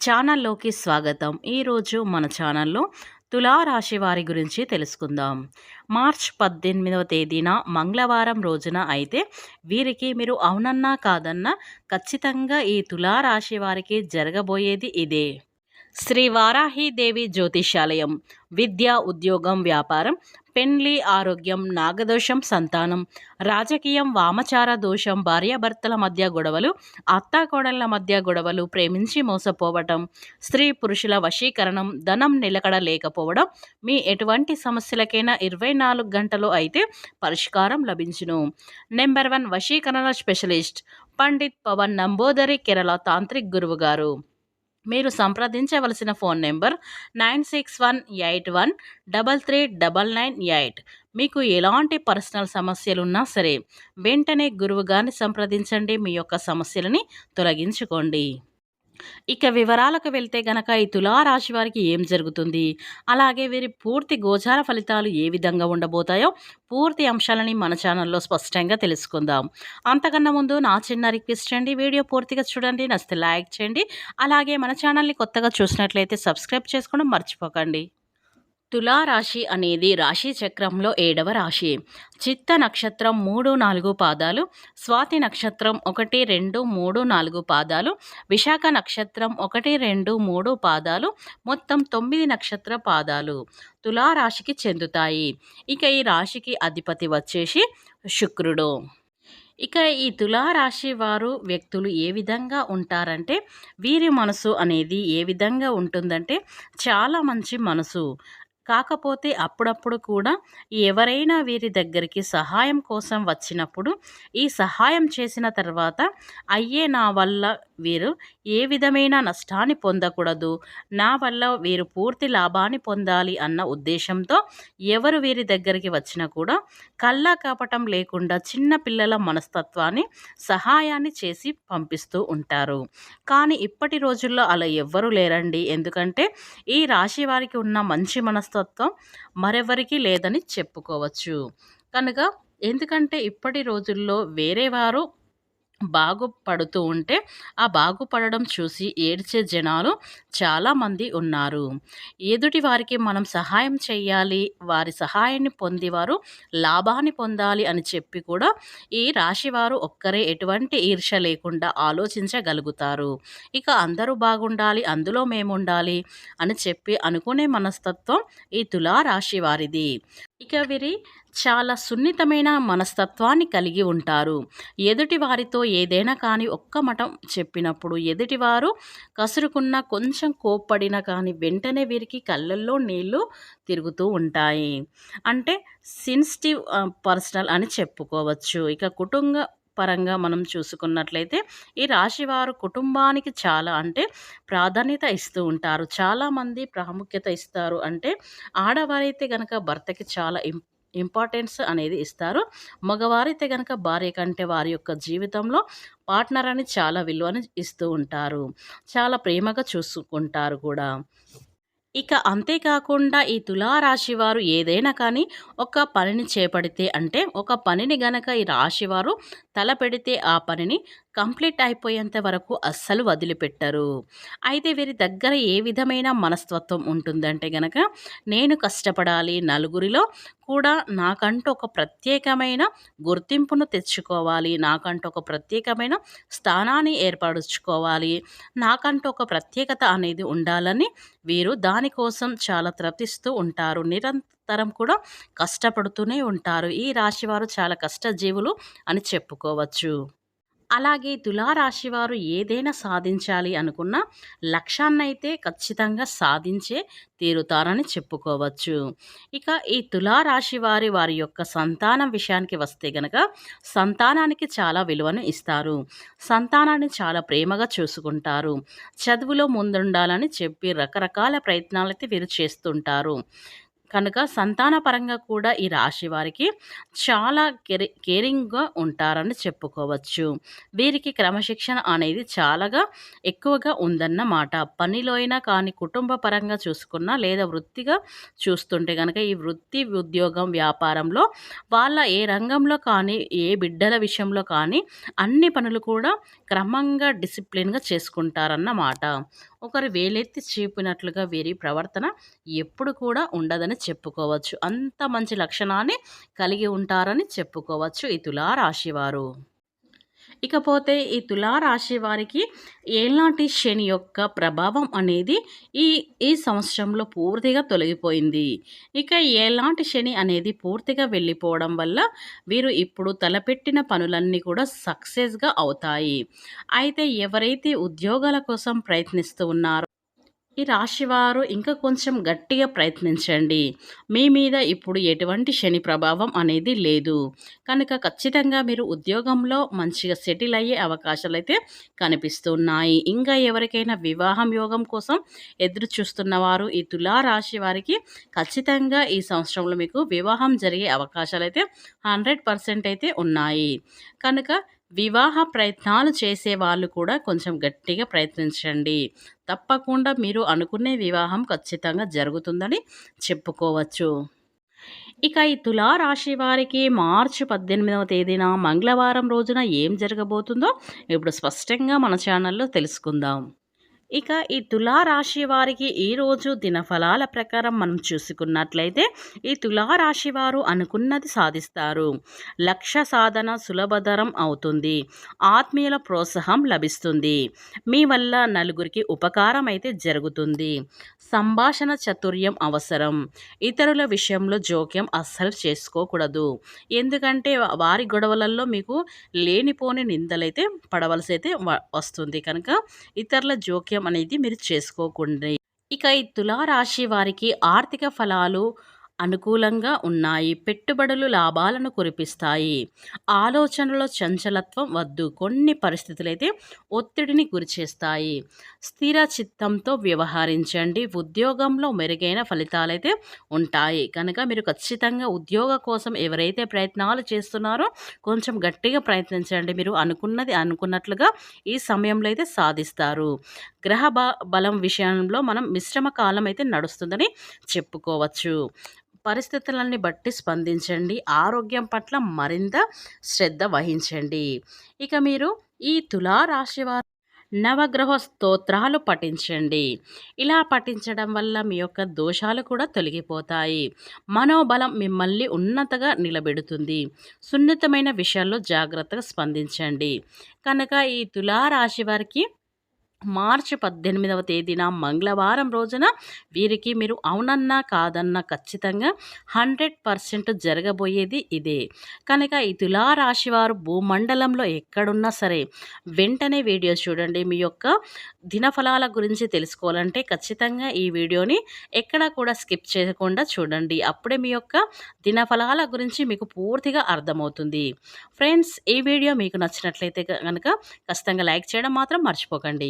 ఛానల్లోకి స్వాగతం. ఈరోజు మన ఛానల్లో తులారాశి వారి గురించి తెలుసుకుందాం. మార్చ్ పద్దెనిమిదవ తేదీన మంగళవారం రోజున అయితే వీరికి మీరు అవునన్నా కాదన్నా ఖచ్చితంగా ఈ తులారాశి వారికి జరగబోయేది ఇదే. శ్రీ వారాహీదేవి జ్యోతిషాలయం విద్య ఉద్యోగం వ్యాపారం పెండ్లి ఆరోగ్యం నాగదోషం సంతానం రాజకీయం వామచార దోషం భార్యాభర్తల మధ్య గొడవలు అత్తాకోడళ్ళ మధ్య గొడవలు ప్రేమించి మోసపోవటం స్త్రీ పురుషుల వశీకరణం ధనం నిలకడ లేకపోవడం మీ ఎటువంటి సమస్యలకైనా ఇరవై నాలుగు గంటలు అయితే పరిష్కారం లభించును. నెంబర్ వన్ వశీకరణ స్పెషలిస్ట్ పండిత్ పవన్ నంబోదరి కేరళ తాంత్రిక్ గురువు గారు. మీరు సంప్రదించవలసిన phone number nine six one eight one double three double nine eight. మీకు ఎలాంటి పర్సనల్ సమస్యలున్నా సరే వెంటనే గురువుగారిని సంప్రదించండి. మీ యొక్క సమస్యలని తొలగించుకోండి. ఇక వివరాలకు వెళ్తే గనక ఈ తులారాశి వారికి ఏం జరుగుతుంది? అలాగే వీరి పూర్తి గోచార ఫలితాలు ఏ విధంగా ఉండబోతాయో పూర్తి అంశాలని మన ఛానల్లో స్పష్టంగా తెలుసుకుందాం. అంతకన్నా ముందు నా చిన్న రిక్వెస్ట్ అండి వీడియో పూర్తిగా చూడండి నచ్చితే లైక్ చేయండి. అలాగే మన ఛానల్ని కొత్తగా చూసినట్లయితే సబ్స్క్రైబ్ చేసుకోవడం మర్చిపోకండి. తులారాశి అనేది రాశి చక్రంలో ఏడవ రాశి. చిత్త నక్షత్రం మూడు నాలుగు పాదాలు స్వాతి నక్షత్రం ఒకటి రెండు మూడు నాలుగు పాదాలు విశాఖ నక్షత్రం ఒకటి రెండు మూడు పాదాలు మొత్తం తొమ్మిది నక్షత్ర పాదాలు తులారాశికి చెందుతాయి. ఇక ఈ రాశికి అధిపతి వచ్చేసి శుక్రుడు. ఇక ఈ తులారాశి వారు వ్యక్తులు ఏ విధంగా ఉంటారంటే వీరి మనసు అనేది ఏ విధంగా ఉంటుందంటే చాలా మంచి మనసు. కాకపోతే అప్పుడప్పుడు కూడా ఎవరైనా వీరి దగ్గరికి సహాయం కోసం వచ్చినప్పుడు ఈ సహాయం చేసిన తర్వాత అయ్యే నా వల్ల వీరు ఏ విధమైన నష్టాన్ని పొందకూడదు. నా వల్ల వీరు పూర్తి లాభాన్ని పొందాలి అన్న ఉద్దేశంతో ఎవరు వీరి దగ్గరికి వచ్చినా కూడా కళ్ళా కాపటం లేకుండా చిన్న పిల్లల మనస్తత్వాన్ని సహాయాన్ని చేసి పంపిస్తూ ఉంటారు. కానీ ఇప్పటి రోజుల్లో అలా ఎవ్వరూ లేరండి. ఎందుకంటే ఈ రాశి వారికి ఉన్న మంచి మనస్తత్వం మరెవరికి లేదని చెప్పుకోవచ్చు. కనుక ఎందుకంటే ఇప్పటి రోజుల్లో వేరే వారు బాగుపడుతూ ఉంటే ఆ బాగుపడడం చూసి ఏడ్చే జనాలు చాలామంది ఉన్నారు. ఎదుటి వారికి మనం సహాయం చేయాలి వారి సహాయాన్ని పొంది వారు లాభాన్ని పొందాలి అని చెప్పి కూడా ఈ రాశివారు ఒక్కరే ఎటువంటి ఈర్ష లేకుండా ఆలోచించగలుగుతారు. ఇక అందరూ బాగుండాలి అందులో మేము ఉండాలి అని చెప్పి అనుకునే మనస్తత్వం ఈ తులా రాశి వారిది. ఇక వీరి చాలా సున్నితమైన మనస్తత్వాన్ని కలిగి ఉంటారు. ఎదుటి వారితో ఏదైనా కానీ ఒక్క మఠం చెప్పినప్పుడు ఎదుటివారు కసురుకున్న కొంచెం కోప్పడిన కానీ వెంటనే వీరికి కళ్ళల్లో నీళ్ళు తిరుగుతూ ఉంటాయి. అంటే సెన్సిటివ్ పర్సనల్ అని చెప్పుకోవచ్చు. ఇక కుటుంబ పరంగా మనం చూసుకున్నట్లయితే ఈ రాశివారు కుటుంబానికి చాలా అంటే ప్రాధాన్యత ఇస్తూ ఉంటారు. చాలామంది ప్రాముఖ్యత ఇస్తారు అంటే ఆడవారైతే కనుక భర్తకి చాలా ఇంపార్టెన్స్ అనేది ఇస్తారు. మగవారైతే కనుక భార్య కంటే వారి యొక్క జీవితంలో పార్ట్నర్ అని చాలా విలువని ఇస్తూ ఉంటారు. చాలా ప్రేమగా చూసుకుంటారు కూడా. ఇక అంతేకాకుండా ఈ తులారాశి వారు ఏదైనా కానీ ఒక పనిని చేపడితే అంటే ఒక పనిని గనక ఈ రాశివారు తలపెడితే ఆ పనిని కంప్లీట్ అయిపోయేంత వరకు అస్సలు వదిలిపెట్టరు. అయితే వీరి దగ్గర ఏ విధమైన మనస్తత్వం ఉంటుందంటే గనక నేను కష్టపడాలి నలుగురిలో కూడా నాకంటూ ఒక ప్రత్యేకమైన గుర్తింపును తెచ్చుకోవాలి నాకంటూ ఒక ప్రత్యేకమైన స్థానాన్ని ఏర్పరచుకోవాలి నాకంటూ ఒక ప్రత్యేకత అనేది ఉండాలని వీరు దానికోసం చాలా త్రపిస్తూ ఉంటారు. నిరంతరం కూడా కష్టపడుతూనే ఉంటారు. ఈ రాశివారు చాలా కష్టజీవులు అని చెప్పుకోవచ్చు. అలాగే తులారాశి వారు ఏదైనా సాధించాలి అనుకున్న లక్ష్యాన్నైతే ఖచ్చితంగా సాధించే తీరుతారని చెప్పుకోవచ్చు. ఇక ఈ తులారాశి వారి వారి యొక్క సంతానం విషయానికి వస్తే గనక సంతానానికి చాలా విలువను ఇస్తారు. సంతానాన్ని చాలా ప్రేమగా చూసుకుంటారు. చదువులో ముందుండాలని చెప్పి రకరకాల ప్రయత్నాలైతే వీరు చేస్తుంటారు. కనుక సంతాన పరంగా కూడా ఈ రాశి వారికి చాలా కేరి కేరింగ్గా ఉంటారని చెప్పుకోవచ్చు. వీరికి క్రమశిక్షణ అనేది చాలాగా ఎక్కువగా ఉందన్నమాట. పనిలో అయినా కానీ కుటుంబ పరంగా చూసుకున్నా లేదా వృత్తిగా చూస్తుంటే కనుక ఈ వృత్తి ఉద్యోగం వ్యాపారంలో వాళ్ళ ఏ రంగంలో కానీ ఏ బిడ్డల విషయంలో కానీ అన్ని పనులు కూడా క్రమంగా డిసిప్లిన్గా చేసుకుంటారన్నమాట. ఒకరు వేలెత్తి చూపినట్లుగా వీరి ప్రవర్తన ఎప్పుడు కూడా ఉండదని చెప్పుకోవచ్చు. అంత మంచి లక్షణాన్ని కలిగి ఉంటారని చెప్పుకోవచ్చు ఈ తులారాశివారు ఇకపోతే ఈ తులారాశి వారికి ఏనాటి శని యొక్క ప్రభావం అనేది ఈ ఈ సంవత్సరంలో పూర్తిగా తొలగిపోయింది. ఇక ఎలాంటి శని అనేది పూర్తిగా వెళ్ళిపోవడం వల్ల వీరు ఇప్పుడు తలపెట్టిన పనులన్నీ కూడా సక్సెస్గా అవుతాయి. అయితే ఎవరైతే ఉద్యోగాల కోసం ప్రయత్నిస్తూ ఉన్నారో ఈ రాశివారు ఇంకా కొంచెం గట్టిగా ప్రయత్నించండి. మీ మీద ఇప్పుడు ఎటువంటి శని ప్రభావం అనేది లేదు. కనుక ఖచ్చితంగా మీరు ఉద్యోగంలో మంచిగా సెటిల్ అయ్యే అవకాశాలు అయితే కనిపిస్తున్నాయి. ఇంకా ఎవరికైనా వివాహం యోగం కోసం ఎదురు చూస్తున్న వారు ఈ తులారాశి వారికి ఖచ్చితంగా ఈ సంవత్సరంలో మీకు వివాహం జరిగే అవకాశాలు అయితే హండ్రెడ్ పర్సెంట్ అయితే ఉన్నాయి. కనుక వివాహ ప్రయత్నాలు చేసే వాళ్ళు కూడా కొంచెం గట్టిగా ప్రయత్నించండి. తప్పకుండా మీరు అనుకునే వివాహం ఖచ్చితంగా జరుగుతుందని చెప్పుకోవచ్చు. ఇక ఈ తులారాశి వారికి మార్చి పద్దెనిమిదవ తేదీన మంగళవారం రోజున ఏం జరగబోతుందో ఇప్పుడు స్పష్టంగా మన ఛానల్లో తెలుసుకుందాం. ఇక ఈ తులారాశి వారికి ఈరోజు దినఫలాల ప్రకారం మనం చూసుకున్నట్లయితే ఈ తులారాశి వారు అనుకున్నది సాధిస్తారు. లక్ష్య సాధన సులభతరం అవుతుంది. ఆత్మీయుల ప్రోత్సాహం లభిస్తుంది. మీ వల్ల నలుగురికి ఉపకారం అయితే జరుగుతుంది. సంభాషణ చతుర్యం అవసరం. ఇతరుల విషయంలో జోక్యం అస్సలు చేసుకోకూడదు. ఎందుకంటే వారి గొడవలలో మీకు లేనిపోని నిందలైతే పడవలసి అయితే వస్తుంది. కనుక ఇతరుల జోక్యం జోక్యం అనేది మీరు చేసుకోకండి. ఇక ఈ తులారాశి వారికి ఆర్థిక ఫలాలు అనుకూలంగా ఉన్నాయి. పెట్టుబడులు లాభాలను కురిపిస్తాయి. ఆలోచనలో చంచలత్వం వద్దు. కొన్ని పరిస్థితులు అయితే ఒత్తిడిని గురిచేస్తాయి. స్థిర చిత్తంతో వ్యవహరించండి. ఉద్యోగంలో మెరుగైన ఫలితాలైతే ఉంటాయి. కనుక మీరు ఖచ్చితంగా ఉద్యోగ కోసం ఎవరైతే ప్రయత్నాలు చేస్తున్నారో కొంచెం గట్టిగా ప్రయత్నించండి. మీరు అనుకున్నది అనుకున్నట్లుగా ఈ సమయంలో అయితే సాధిస్తారు. గ్రహ బలం విషయంలో మనం మిశ్రమ కాలం అయితే నడుస్తుందని చెప్పుకోవచ్చు. పరిస్థితులని బట్టి స్పందించండి. ఆరోగ్యం పట్ల మరింత శ్రద్ధ వహించండి. ఇక మీరు ఈ తులారాశి వారు నవగ్రహ స్తోత్రాలు పఠించండి. ఇలా పఠించడం వల్ల మీ యొక్క దోషాలు కూడా తొలగిపోతాయి. మనోబలం మిమ్మల్ని ఉన్నతగా నిలబెడుతుంది. సున్నితమైన విషయాల్లో జాగ్రత్తగా స్పందించండి. కనుక ఈ తులారాశి వారికి మార్చి పద్దెనిమిదవ తేదీన మంగళవారం రోజున వీరికి మీరు అవునన్నా కాదన్నా ఖచ్చితంగా హండ్రెడ్ పర్సెంట్ జరగబోయేది ఇదే. కనుక ఈ తులారాశి వారు భూమండలంలో ఎక్కడున్నా సరే వెంటనే వీడియో చూడండి. మీ యొక్క దినఫలాల గురించి తెలుసుకోవాలంటే ఖచ్చితంగా ఈ వీడియోని ఎక్కడ కూడా స్కిప్ చేయకుండా చూడండి. అప్పుడే మీ యొక్క దినఫలాల గురించి మీకు పూర్తిగా అర్థమవుతుంది. ఫ్రెండ్స్ ఈ వీడియో మీకు నచ్చినట్లయితే కనుక ఖచ్చితంగా లైక్ చేయడం మాత్రం మర్చిపోకండి.